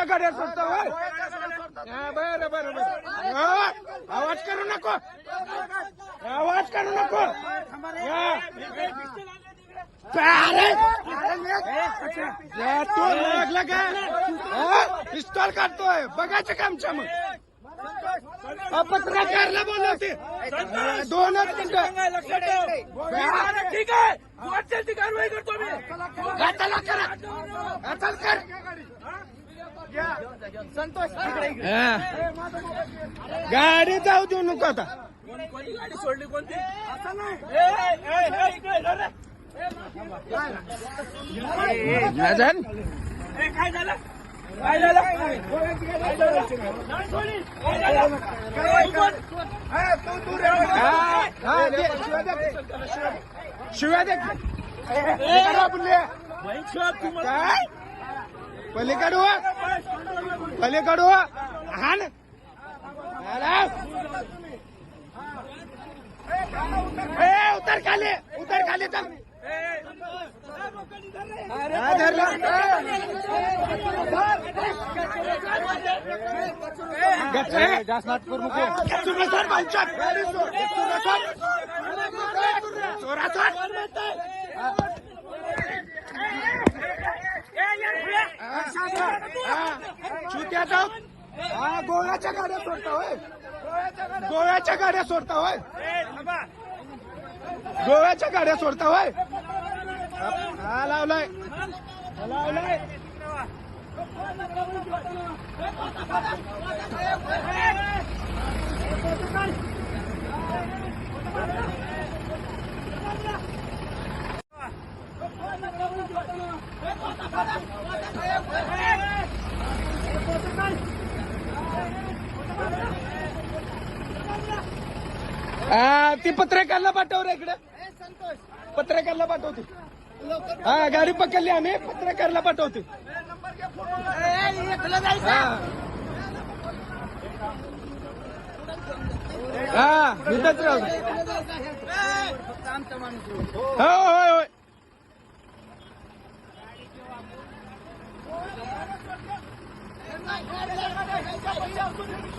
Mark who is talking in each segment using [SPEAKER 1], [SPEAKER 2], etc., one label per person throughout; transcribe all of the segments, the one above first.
[SPEAKER 1] गोव्याच्या गाड्या सोडता होय? हा, बरं बरं बरं. आवाज करू नको. आवाज करू नको. अरे! तू लागला का? पिस्तॉल काढतोय. बघायचं का आमच्या मग? पत्रकारला बोलवते. दोनच मिनिटं
[SPEAKER 2] ठीक आहे. कारवाई करतो मी.
[SPEAKER 1] करा. कर. हा. गाडी जाऊ देऊ नको आता
[SPEAKER 2] कोणी गाडी सोडली कोणती काय झालं काय झालं झालं? नाही. काय झालं?
[SPEAKER 1] हा, हा, शिव्या. शिव्या पलीकडं पलीकडू हो. हो. हा ना उतर खाली उतर खाली हा, बसर. चोरा चोर. हा. चुत्या जाऊ हा गोव्याच्या गाड्या सोडता होय गोव्याच्या गाड्या सोडता होय गोव्याच्या गाड्या सोडता होय हा लावलाय लावलाय ती पत्रकारला पाठव रे इकडे. पत्रकारला पाठवते. हा गाडी पकडली आम्ही पत्रकारला पाठवते. हा. हा इथंच राहू हो. हो होय होय हा,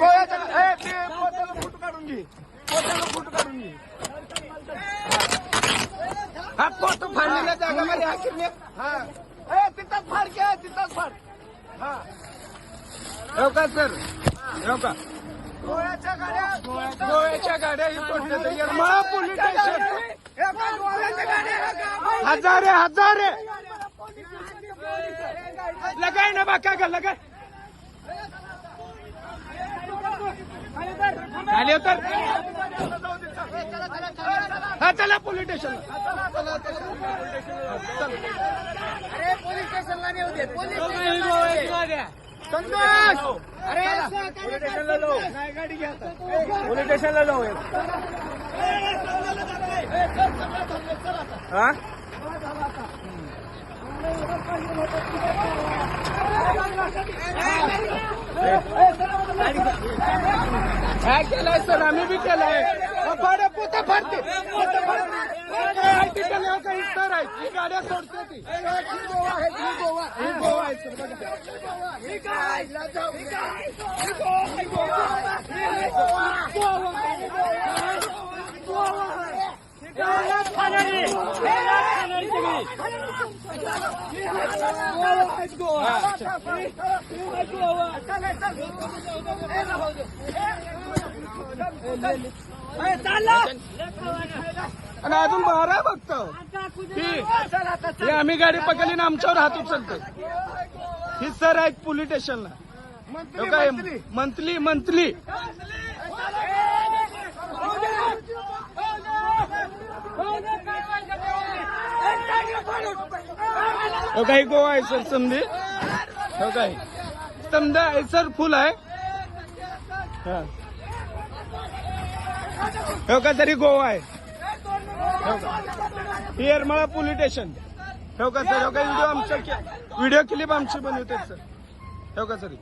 [SPEAKER 1] गोळ्याचं फूट काढून घे. पोत्याला फूट काढून घे. हा पोत फाडलेल्या जागामध्ये हा किरणे. हा. ए तिथंच फाड घ्या तिथंच फाड. हा. हो का सर? हो का? गोव्याच्या गाड्या. गोव्याच्या गाड्या ही पोलीस स्टेशन. हजार हजार लगाय ना बाका का लगाय. खाली उतर. हा चला पोलीस स्टेशनला संतोष! अरे
[SPEAKER 2] पोलीस स्टेशनला जाऊ.
[SPEAKER 1] नाही गाडी घ्या आता.
[SPEAKER 2] पोलीस स्टेशनला जाऊ हा?
[SPEAKER 1] काय केलंय सर आम्ही बी केलंय फाड पोता फाडते पोतं फाडते. काय तिथं नाही काही सर आहे ही गाड्या सोडते ती ही गोवा आहे ही गोवा ही गोवा आहे सर बघा ही काय ही गोवा ही गोवा ही गोवा ही गोवा ही गोवा आणि अजून बारा बघतो ही आम्ही गाडी पकडली ना आमच्यावर हात उचलतो ही सर आहेत पोलीस स्टेशनला. काय मंथली मंथली हो काही गोवा आहे सर समधी. हो काय. समजा ऐसर फुल आहे. हा. हो का तरी गोवा आहे. ही येरमाळा पोलीस स्टेशन. ठेव का सर? का? व्हिडिओ आमच्या व्हिडिओ क्लिप आमची बनवते सर. ठेव का सर?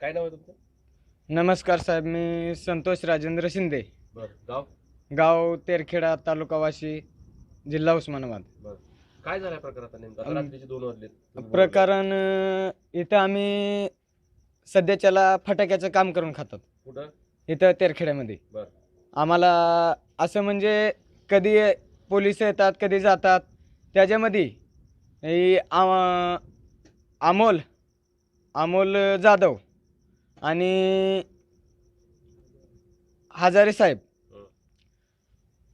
[SPEAKER 3] काय नाव आहे तुमचं?
[SPEAKER 4] नमस्कार साहेब मी संतोष राजेंद्र शिंदे.
[SPEAKER 3] बर गाव?
[SPEAKER 4] गाव तेरखेडा तालुका वाशी जिल्हा उस्मानाबाद.
[SPEAKER 3] बर. काय झालं प्रकार आता नेमका? आता
[SPEAKER 4] अम,
[SPEAKER 3] रात्रीचे दोन वाजले.
[SPEAKER 4] प्रकरण अं, इथं आम्ही सध्याच्याला फटाक्याचं काम करून खातात.
[SPEAKER 3] कुठं?
[SPEAKER 4] इथं तेरखेड्यामध्ये.
[SPEAKER 3] बर.
[SPEAKER 4] आम्हाला असं म्हणजे कधी पोलीस येतात कधी जातात त्याच्यामध्ये ही अमोल अमोल जाधव आणि हजारे साहेब.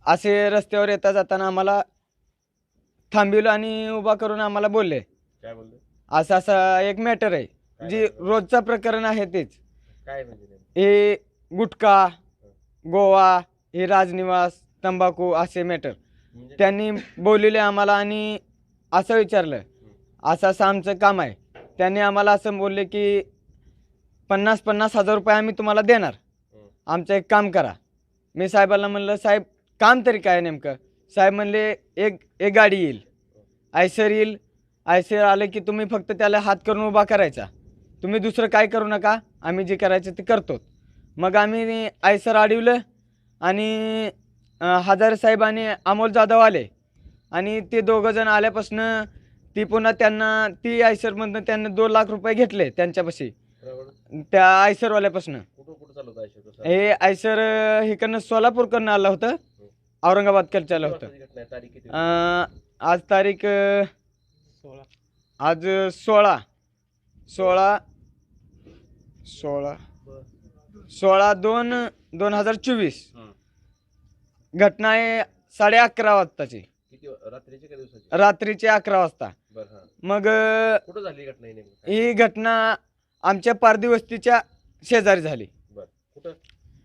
[SPEAKER 4] असे रस्त्यावर येता जाताना आम्हाला थांबिवलं आणि उभा करून आम्हाला बोलले.
[SPEAKER 3] काय बोलले?
[SPEAKER 4] असं असं एक मॅटर आहे. जी? रोजचं प्रकरण आहे तेच.
[SPEAKER 3] काय म्हणजे?
[SPEAKER 4] हे गुटखा गोवा हे राजनिवास तंबाखू असे मॅटर
[SPEAKER 3] म्हणजे?
[SPEAKER 4] त्यांनी बोललेले आम्हाला आणि असं विचारलं. असं असं आमचं काम आहे. त्यांनी आम्हाला असं बोलले की पन्नास पन्नास हजार रुपये आम्ही तुम्हाला देणार. आमचं एक काम करा. मी साहेबाला म्हणलं साहेब काम तरी काय नेमकं? साहेब म्हणले एक एक गाडी येईल. आयसर येईल. आयसर आलं की तुम्ही फक्त त्याला हात करून उभा करायचा. तुम्ही दुसरं काय करू नका. आम्ही जे करायचं ते करतो मग आम्ही आयसर अडवलं आणि हजार हजारे साहेब आणि अमोल जाधव आले. आणि ते दोघं जण आल्यापासनं ती पुन्हा त्यांना ती आयसरमधनं त्यांना दोन लाख रुपये घेतले त्यांच्यापाशी. त्या आयसरवाल्यापासनं.
[SPEAKER 3] कुठं कुठं कसं?
[SPEAKER 4] हे आयसर अं, इकडनं सोलापूरकडनं आलं होतं. औरंगाबादकडचं आलं होतं?
[SPEAKER 3] तारीख किती
[SPEAKER 4] अं, आज तारीख अं, आज सोळा. सोळा सोळा. सोळा दोन दोन हजार चोवीस.
[SPEAKER 3] हं.
[SPEAKER 4] घटना आहे साडे अकरा वाजताची.
[SPEAKER 3] किती वा- रात्रीची का दिवसाची?
[SPEAKER 4] रात्रीचे अकरा वाजता.
[SPEAKER 3] बर हा.
[SPEAKER 4] मग अं,
[SPEAKER 3] कुठं झाली घटना ही नेमकं?
[SPEAKER 4] ही घटना आमच्या पारधी वस्तीच्या शेजारी झाली.
[SPEAKER 3] कुठं?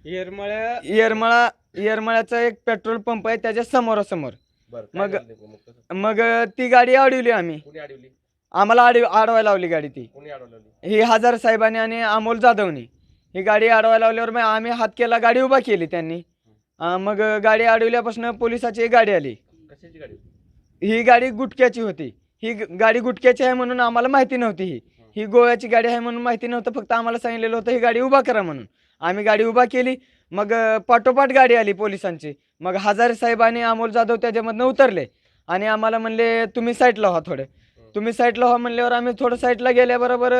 [SPEAKER 1] येरमाळ्या?
[SPEAKER 4] येरमळा येरमळ्याचा एक पेट्रोल पंप आहे त्याच्या समोरासमोर.
[SPEAKER 3] बर काय
[SPEAKER 4] मग-
[SPEAKER 3] झालं? मग कसं?
[SPEAKER 4] मग अं, ती गाडी अडवली आम्ही.
[SPEAKER 3] कोणी अडवली?
[SPEAKER 4] आम्हाला अडव अडवायला लावली गाडी ती.
[SPEAKER 3] कोणी अडवली
[SPEAKER 4] ही हजार साहेबांनी आणि अमोल जाधवनी. ही गाडी अडवायला लावल्यावर मग आम्ही हात केला गाडी उभा केली त्यांनी. अं, मग गाडी अडवल्यापासून पोलिसाची एक गाडी आली.
[SPEAKER 3] कशाची गाडी होती?
[SPEAKER 4] ही गाडी गुटक्याची होती. ही ग- गाडी गुटक्याची आहे म्हणून आम्हाला माहिती नव्हती ही. ही गोव्याची गाडी आहे म्हणून माहिती नव्हतं फक्त आम्हाला सांगितलेलं होतं ही गाडी उभा करा म्हणून. आम्ही गाडी उभा केली मग पाठोपाठ गाडी आली पोलिसांची. मग हजारे साहेब आणि अमोल जाधव त्याच्यामधनं उतरले. आणि आम्हाला म्हणले तुम्ही साईडला व्हा थोडे. तुम्ही साईडला व्हा म्हणल्यावर आम्ही थोडं साईडला गेल्याबरोबर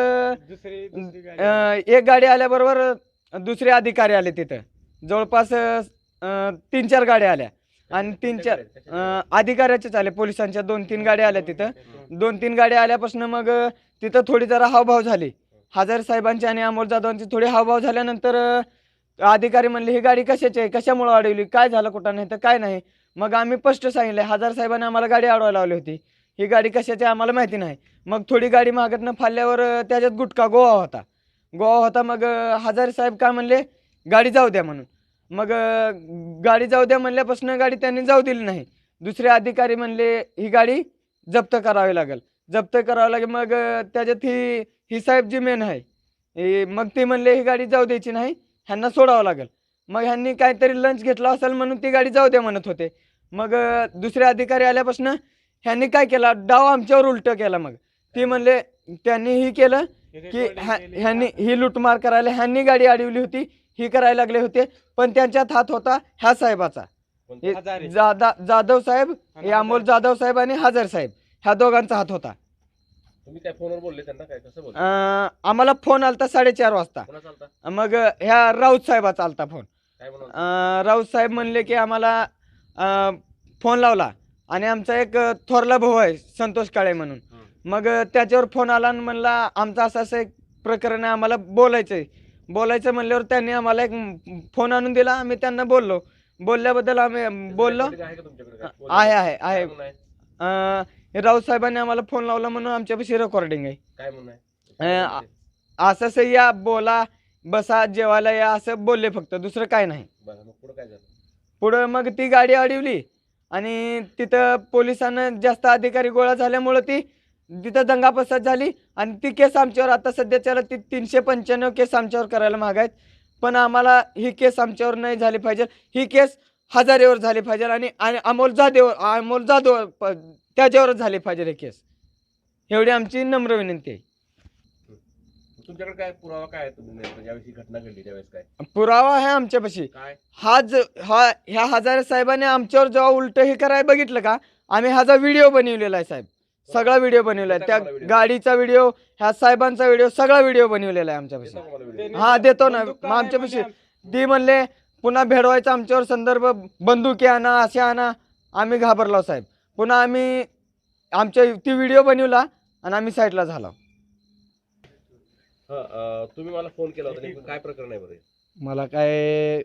[SPEAKER 4] एक गाडी आल्याबरोबर दुसरे अधिकारी आले तिथं. जवळपास तीन चार गाड्या आल्या. आणि तीन चार अं, अधिकाऱ्याचेच आले पोलिसांच्या दोन तीन गाड्या आल्या तिथं. दोन तीन गाड्या आल्यापासून मग अं, तिथं थोडी जरा हावभाव झाली. हजार साहेबांची आणि अमोल जाधवांची थोडी हावभाव झाल्यानंतर अं, अधिकारी म्हणले ही गाडी कशाची आहे? कशामुळे अडवली? काय झालं कुठं? नाही तर काय नाही. मग आम्ही स्पष्ट सांगितलं हजार साहेबांनी आम्हाला गाडी अडवायला लावली होती. ही गाडी कशाची आहे? आम्हाला माहिती नाही. मग थोडी गाडी मागतनं फाडल्यावर अं, त्याच्यात गुटखा गोवा होता. गोवा होता मग अं, हजारे साहेब काय म्हणले गाडी जाऊ द्या म्हणून. मग गाडी जाऊ द्या म्हणल्यापासून गाडी त्यांनी जाऊ दिली नाही. दुसरे अधिकारी म्हणले ही गाडी जप्त करावी लागेल. जप्त करावं लागेल. मग त्याच्यात ही ही साहेब जी मेन आहे. हे- मग ते म्हणले ही गाडी जाऊ द्यायची नाही ह्यांना सोडावं लागेल. मग ह्यांनी काहीतरी लंच घेतला असेल म्हणून ती गाडी जाऊ द्या म्हणत होते. मग दुसरे अधिकारी आल्यापासून ह्यांनी काय केला? डाव आमच्यावर उलट केला मग. ते म्हणले त्यांनी ही केलं की ह्या- ह्यांनी ही लुटमार करायला ह्यांनी गाडी अडवली होती. ही करायला लागले होते पण त्यांच्यात हात होता ह्या साहेबाचा.
[SPEAKER 3] कोणती?
[SPEAKER 4] हे
[SPEAKER 1] हजारे.
[SPEAKER 4] जादा जाधव साहेब अमोल. जाधव साहेब आणि हजार साहेब ह्या दोघांचा हात होता.
[SPEAKER 3] तुम्ही काय फोनवर बोलले त्यांना काय कसं बोलले?
[SPEAKER 4] अं, आम्हाला फोन आलता साडेचार वाजता.
[SPEAKER 3] कोणा चालता
[SPEAKER 4] मग ह्या राऊत साहेबाचा आलता फोन.
[SPEAKER 3] काय म्हणून
[SPEAKER 4] अं, राऊत साहेब म्हणले की आम्हाला अं, फोन लावला. आणि आमचा एक अं, थोरला भाऊ आहे संतोष काळे म्हणून. मग अं, त्याच्यावर फोन आला आणि म्हणला आमचं असं असं एक प्रकरण आहे आम्हाला बोलायचं आहे बोलायचं म्हणल्यावर त्यांनी आम्हाला एक फोन आणून दिला. आम्ही त्यांना बोललो. बोलल्याबद्दल आम्ही बोललो.
[SPEAKER 3] आहे?
[SPEAKER 4] आहे आहे? अं, राऊत साहेबांनी आम्हाला फोन लावला म्हणून आमच्यापाशी रेकॉर्डिंग आहे.
[SPEAKER 3] काय म्हणणं
[SPEAKER 4] अं,
[SPEAKER 3] आहे?
[SPEAKER 4] आ- असं असं या बोला बसा जेवायला या असं बोलले फक्त. दुसरं काय नाही.
[SPEAKER 3] बरं मग पुढं काय झालं?
[SPEAKER 4] पुढं मग ती गाडी अडवली. आणि तिथं पोलिसांना जास्त अधिकारी गोळा झाल्यामुळं ती तिथं दंगा फसाद झाली आणि ती केस आमच्यावर आता सध्याच्याला ती तीनशे पंच्याण्णव केस आमच्यावर करायला मागायत. पण आम्हाला ही केस आमच्यावर नाही झाली पाहिजे. ही केस हजारेवर झाली पाहिजे आणि अमोल जाधव अमोल जाधव त्याच्यावरच झाली पाहिजे ही केस. एवढी आमची नम्र विनंती आहे.
[SPEAKER 3] तुमच्याकडे काय पुरावा काय आहे तुम्ही ही घटना घडली त्यावेळेस काय?
[SPEAKER 4] पुरावा आहे आमच्यापाशी.
[SPEAKER 3] काय?
[SPEAKER 4] हा ज हा ह्या हजारे साहेबांनी आमच्यावर जेव्हा उलट हे करायला बघितलं का आम्ही ह्याचा व्हिडिओ बनवलेला आहे साहेब सगळा व्हिडिओ बनवलेला आहे. त्या? गाडीचा व्हिडिओ ह्या साहेबांचा व्हिडिओ सगळा व्हिडिओ बनवलेला आहे आमच्यापाशी? हा देतो ना. मग आमच्यापाशी ती म्हणले पुन्हा भेडवायचा आमच्यावर संदर्भ बंदुकी आणा असे आणा. आम्ही घाबरलो साहेब. पुन्हा आम्ही आमच्या ती व्हिडिओ बनवला आणि आम्ही साईडला झालो.
[SPEAKER 3] हा, तुम्ही मला फोन केला होता. काय प्रकरण आहे बरं?
[SPEAKER 5] मला काय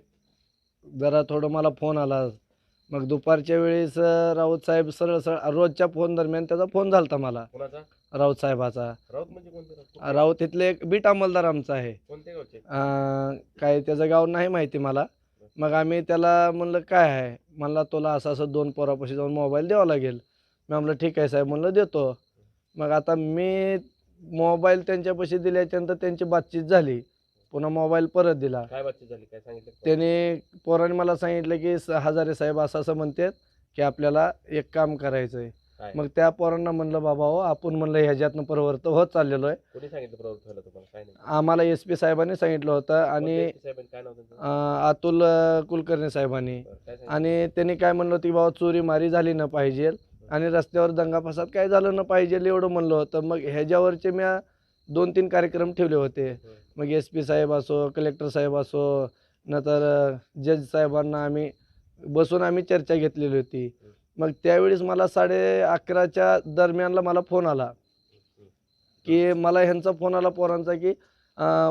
[SPEAKER 5] जरा थोडं मला फोन आला. मग दुपारच्या वेळेस राऊत साहेब सरळ सरळ रोजच्या फोन दरम्यान त्याचा फोन झालता मला.
[SPEAKER 3] कोणाचा?
[SPEAKER 5] राऊत साहेबाचा.
[SPEAKER 3] राऊत म्हणजे कोणते राऊत?
[SPEAKER 5] राऊत इथले एक बीट अंमलदार आमचा आहे.
[SPEAKER 3] कोणते गावचे?
[SPEAKER 5] अं, काय त्याचं गाव नाही माहिती मला. मग आम्ही त्याला म्हणलं काय आहे? म्हणला तुला असं असं दोन पोरापाशी जाऊन मोबाईल द्यावा लागेल. मी म्हणलं ठीक आहे साहेब. म्हणलं देतो. मग आता मी मोबाईल त्यांच्यापाशी दिल्याच्यानंतर त्यांची बातचीत झाली. पुन्हा मोबाईल परत दिला.
[SPEAKER 3] काय बातचीत झाली? काय सांगितलं?
[SPEAKER 5] त्याने पोराने मला सांगितलं की स- हजारे साहेब असं असं म्हणतात की आपल्याला एक काम करायचं आहे मग त्या पोरांना म्हणलं बाबा हो आपण म्हणलं ह्याच्यातनं परिवर्तन होत चाललेलो आहे.
[SPEAKER 3] कोणी सांगितलं प्रवृत्त व्हायला तुम्हाला? काय नाही.
[SPEAKER 5] आम्हाला एस पी साहेबांनी सांगितलं होतं आणि
[SPEAKER 3] कोणत्या साहेबांनी? काय नाव त्यांचं?
[SPEAKER 5] अं, अतुल अं, कुलकर्णी साहेबांनी.
[SPEAKER 3] बरं, काय सांगितलं?
[SPEAKER 5] आणि त्यांनी काय म्हणलं होतं की बाबा चोरी मारी झाली न पाहिजे आणि रस्त्यावर दंगा फसाद काय झालं न पाहिजे एवढं म्हणलं होतं. मग ह्याच्यावरचे मी दोन तीन कार्यक्रम ठेवले होते. मग एस पी साहेब असो कलेक्टर साहेब असो नंतर जज साहेबांना आम्ही बसून आम्ही चर्चा घेतलेली होती. मग त्यावेळेस मला साडे अकराच्या दरम्यानला मला फोन आला. की मला ह्यांचा फोन आला पोरांचा की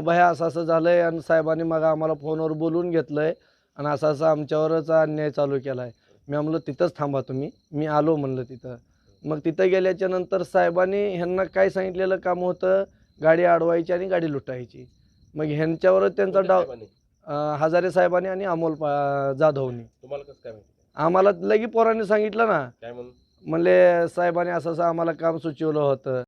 [SPEAKER 5] भया असं असं झालं आहे आणि साहेबांनी मग आम्हाला फोनवर बोलून घेतलं आहे आणि असं असं आमच्यावरच अन्याय चालू केला आहे मी म्हणलं तिथंच थांबा तुम्ही. मी आलो म्हणलं तिथं. मग तिथं गेल्याच्यानंतर साहेबांनी ह्यांना काय सांगितलेलं काम होतं? गाडी अडवायची आणि गाडी लुटायची. मग ह्यांच्यावरच त्यांचा डाव? अं, हजारे साहेबांनी आणि अमोल पा जाधवनी.
[SPEAKER 3] तुम्हाला कसं काय माहिती?
[SPEAKER 5] आम्हाला लगी पोरांनी सांगितलं ना.
[SPEAKER 3] काय म्हणून?
[SPEAKER 5] म्हणले साहेबांनी असं असं आम्हाला काम सुचवलं होतं.